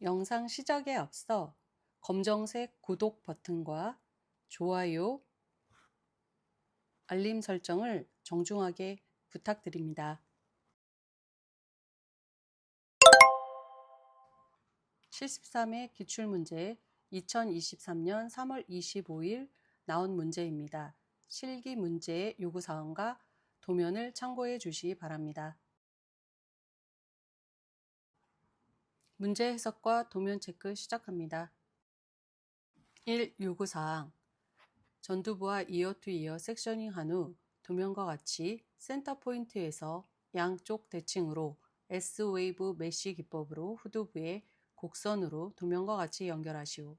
영상 시작에 앞서 검정색 구독 버튼과 좋아요, 알림 설정을 정중하게 부탁드립니다. 73회 기출문제 2023년 3월 25일 나온 문제입니다. 실기 문제의 요구사항과 도면을 참고해 주시기 바랍니다. 문제 해석과 도면 체크 시작합니다. 1. 요구사항 전두부와 이어 투 이어 섹셔닝 한 후 도면과 같이 센터 포인트에서 양쪽 대칭으로 S웨이브 메쉬 기법으로 후두부에 곡선으로 도면과 같이 연결하시오.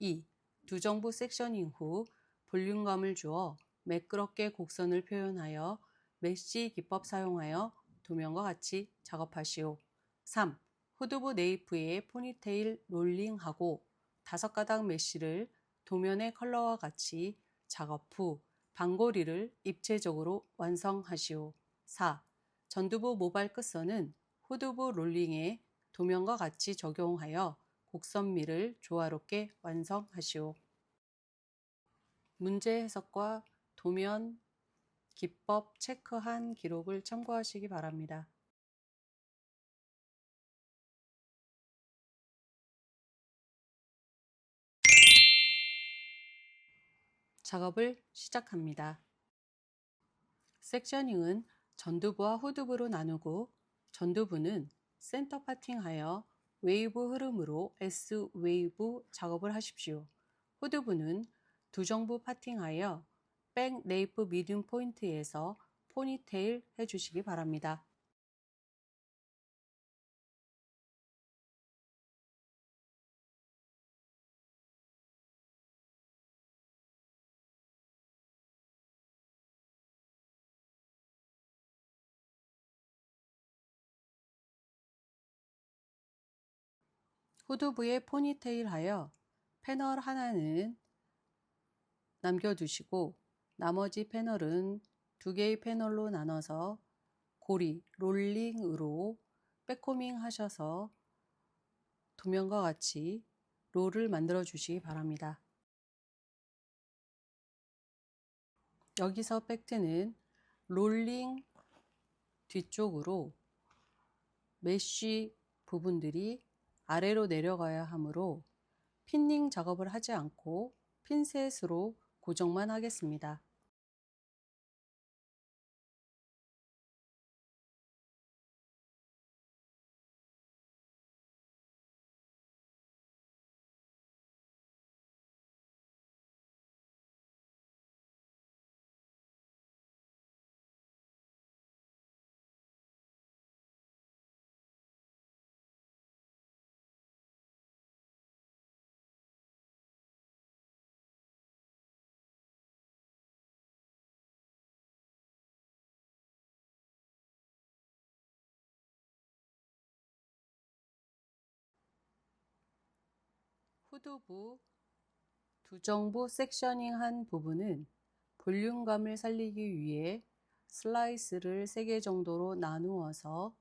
2. 두 정부 섹셔닝 후 볼륨감을 주어 매끄럽게 곡선을 표현하여 메쉬 기법 사용하여 도면과 같이 작업하시오. 3. 후두부 네이프에 포니테일 롤링하고 다섯 가닥 메쉬를 도면의 컬러와 같이 작업 후 반고리를 입체적으로 완성하시오. 4. 전두부 모발 끝선은 후두부 롤링에 도면과 같이 적용하여 곡선미를 조화롭게 완성하시오. 문제 해석과 도면 기법 체크한 기록을 참고하시기 바랍니다. 작업을 시작합니다. 섹셔닝은 전두부와 후두부로 나누고 전두부는 센터 파팅하여 웨이브 흐름으로 S 웨이브 작업을 하십시오. 후두부는 두 정부 파팅하여 백 네이프 미디움 포인트에서 포니테일 해주시기 바랍니다. 후두부에 포니테일 하여 패널 하나는 남겨두시고 나머지 패널은 두 개의 패널로 나눠서 고리, 롤링으로 백코밍 하셔서 도면과 같이 롤을 만들어 주시기 바랍니다. 여기서 팩트는 롤링 뒤쪽으로 메쉬 부분들이 아래로 내려가야 하므로 핀닝 작업을 하지 않고 핀셋으로 고정만 하겠습니다. 후두부 두정부 섹셔닝한 부분은 볼륨감을 살리기 위해 슬라이스를 3개 정도로 나누어서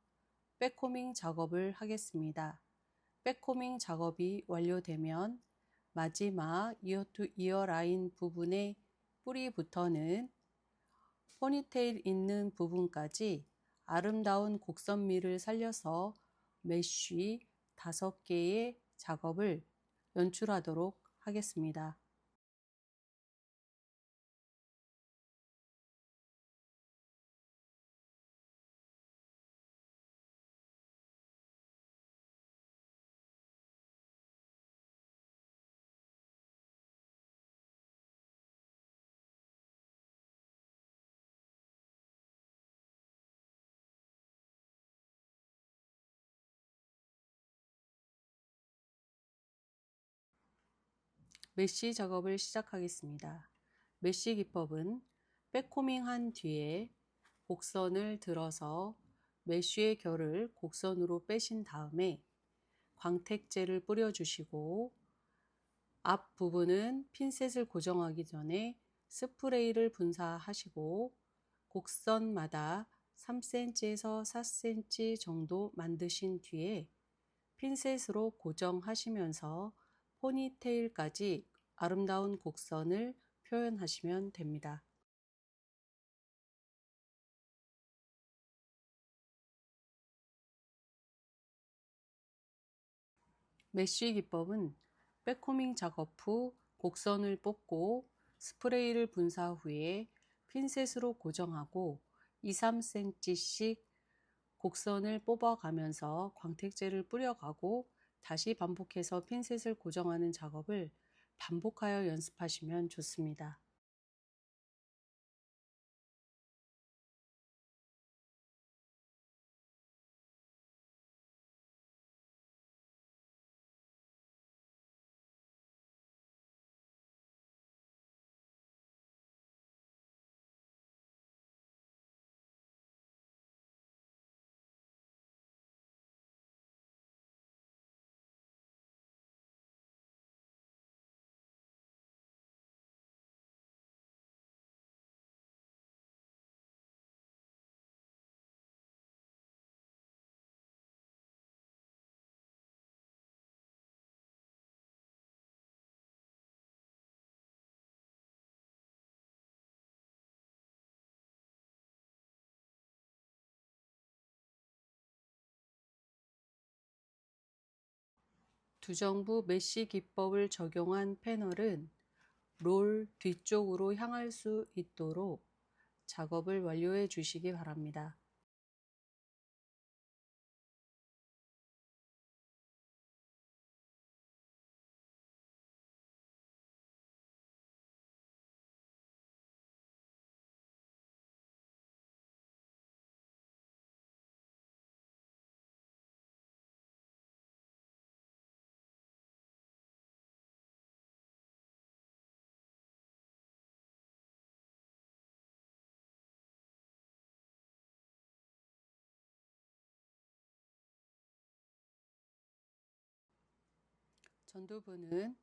백코밍 작업을 하겠습니다. 백코밍 작업이 완료되면 마지막 이어 투 이어 라인 부분의 뿌리부터는 포니테일 있는 부분까지 아름다운 곡선미를 살려서 메쉬 5개의 작업을 연출하도록 하겠습니다. 메쉬 작업을 시작하겠습니다. 메쉬 기법은 백코밍 한 뒤에 곡선을 들어서 메쉬의 결을 곡선으로 빼신 다음에 광택제를 뿌려주시고 앞 부분은 핀셋을 고정하기 전에 스프레이를 분사하시고 곡선마다 3cm에서 4cm 정도 만드신 뒤에 핀셋으로 고정하시면서 포니테일까지 아름다운 곡선을 표현하시면 됩니다. 메쉬 기법은 백코밍 작업 후 곡선을 뽑고 스프레이를 분사 후에 핀셋으로 고정하고 2, 3cm씩 곡선을 뽑아가면서 광택제를 뿌려가고 다시 반복해서 핀셋을 고정하는 작업을 반복하여 연습하시면 좋습니다. 두 정부 메쉬 기법을 적용한 패널은 롤 뒤쪽으로 향할 수 있도록 작업을 완료해 주시기 바랍니다. 전두부는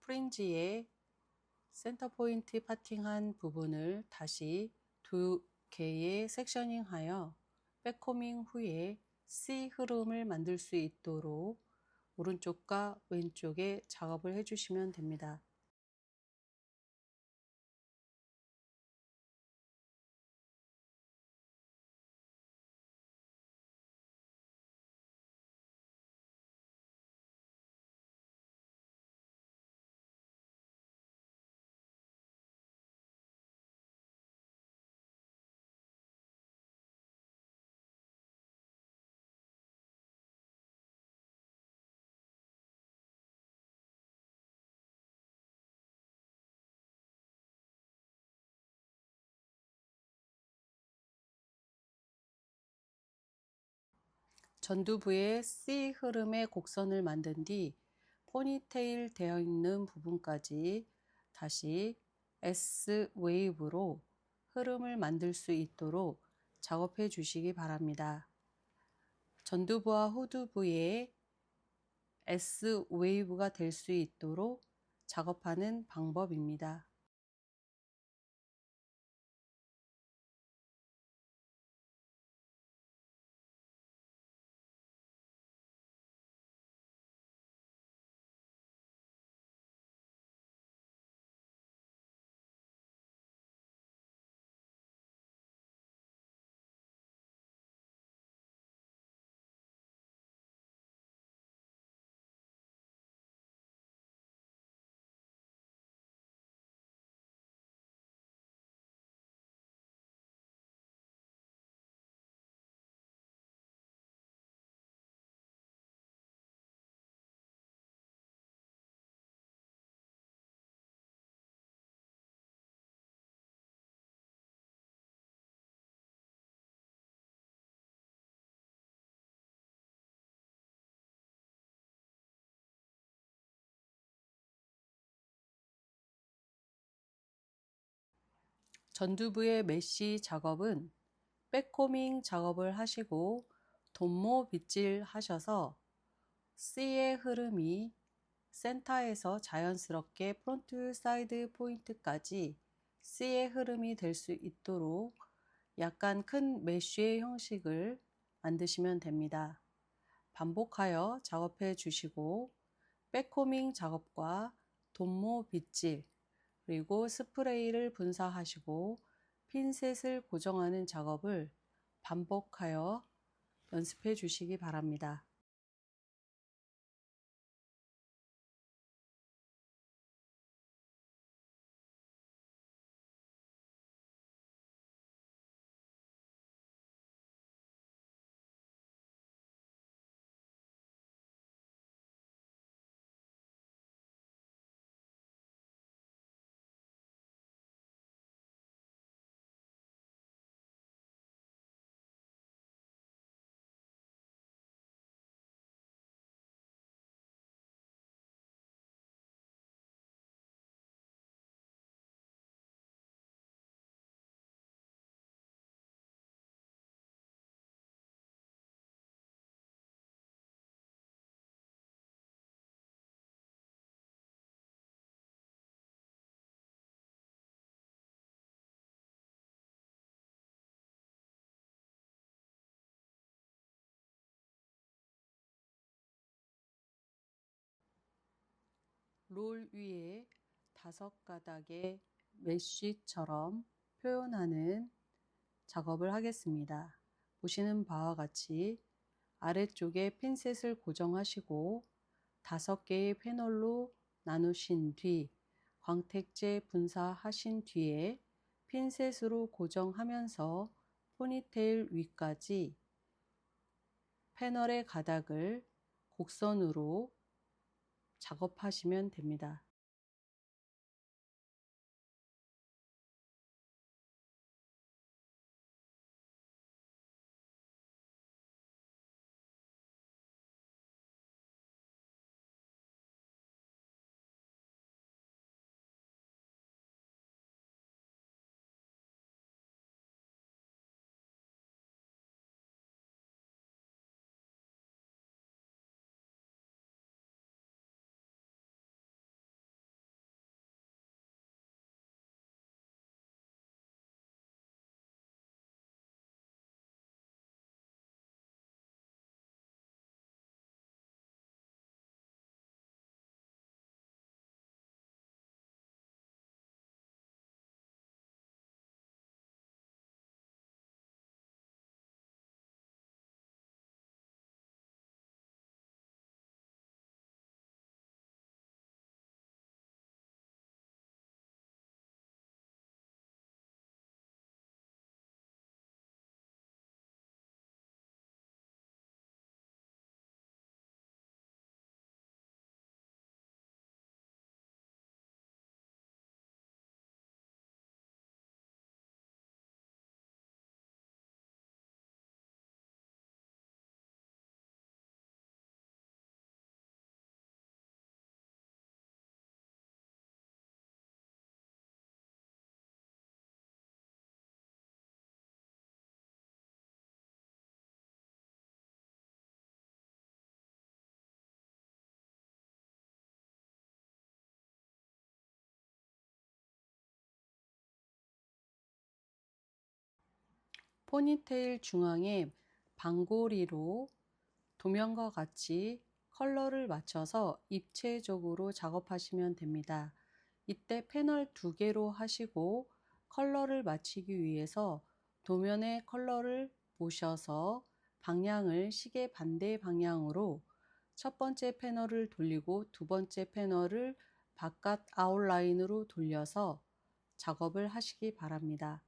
프린지의 센터 포인트 파팅한 부분을 다시 두 개의 섹셔닝하여 백코밍 후에 C 흐름을 만들 수 있도록 오른쪽과 왼쪽에 작업을 해주시면 됩니다. 전두부에 C 흐름의 곡선을 만든 뒤 포니테일 되어 있는 부분까지 다시 S 웨이브로 흐름을 만들 수 있도록 작업해 주시기 바랍니다. 전두부와 후두부에 S 웨이브가 될 수 있도록 작업하는 방법입니다. 전두부의 메쉬 작업은 백코밍 작업을 하시고 돈모 빗질 하셔서 C의 흐름이 센터에서 자연스럽게 프론트 사이드 포인트까지 C의 흐름이 될 수 있도록 약간 큰 메쉬의 형식을 만드시면 됩니다. 반복하여 작업해 주시고 백코밍 작업과 돈모 빗질 그리고 스프레이를 분사하시고 핀셋을 고정하는 작업을 반복하여 연습해 주시기 바랍니다. 롤 위에 다섯 가닥의 메쉬처럼 표현하는 작업을 하겠습니다. 보시는 바와 같이 아래쪽에 핀셋을 고정하시고 다섯 개의 패널로 나누신 뒤 광택제 분사하신 뒤에 핀셋으로 고정하면서 포니테일 위까지 패널의 가닥을 곡선으로 작업하시면 됩니다. 포니테일 중앙에 방고리로 도면과 같이 컬러를 맞춰서 입체적으로 작업하시면 됩니다. 이때 패널 두 개로 하시고 컬러를 맞추기 위해서 도면의 컬러를 보셔서 방향을 시계 반대 방향으로 첫 번째 패널을 돌리고 두 번째 패널을 바깥 아웃라인으로 돌려서 작업을 하시기 바랍니다.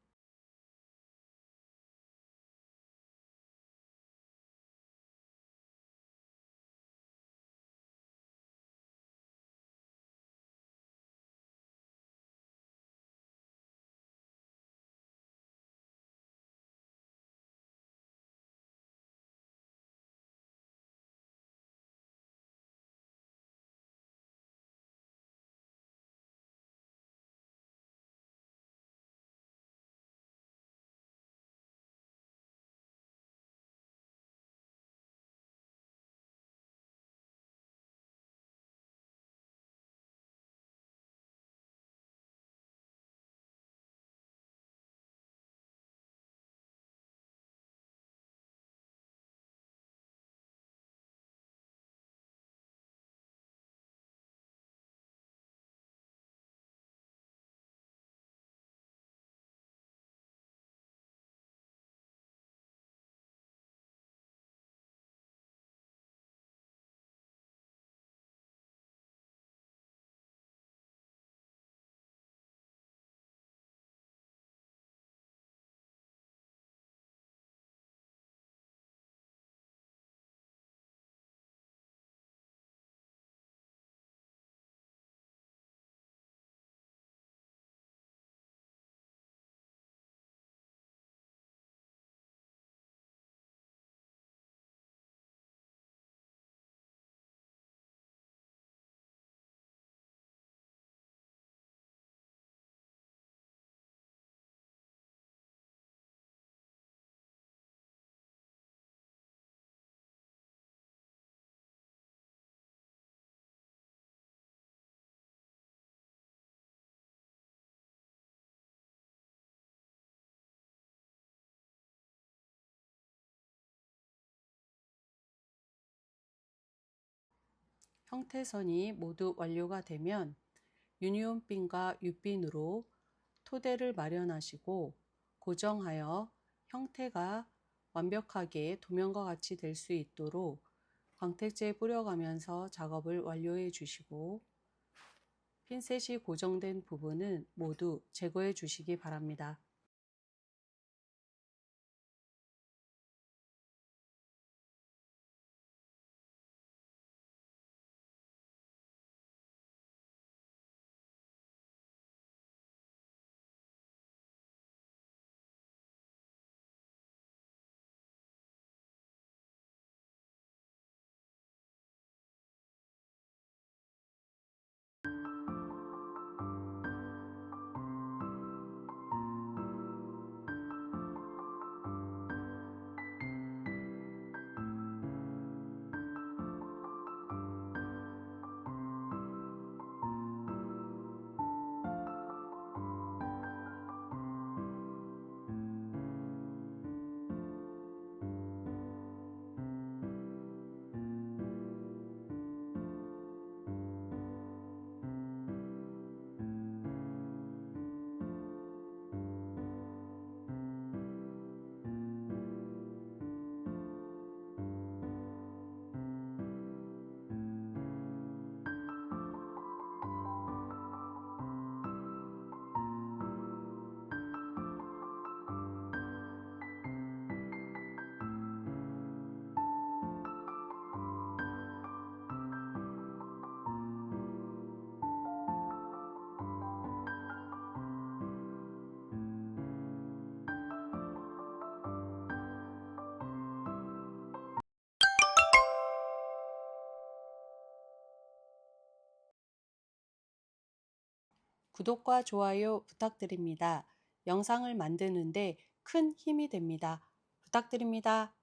형태선이 모두 완료가 되면 유니온핀과 유핀으로 토대를 마련하시고 고정하여 형태가 완벽하게 도면과 같이 될 수 있도록 광택제 뿌려가면서 작업을 완료해 주시고 핀셋이 고정된 부분은 모두 제거해 주시기 바랍니다. 구독과 좋아요 부탁드립니다. 영상을 만드는데 큰 힘이 됩니다. 부탁드립니다.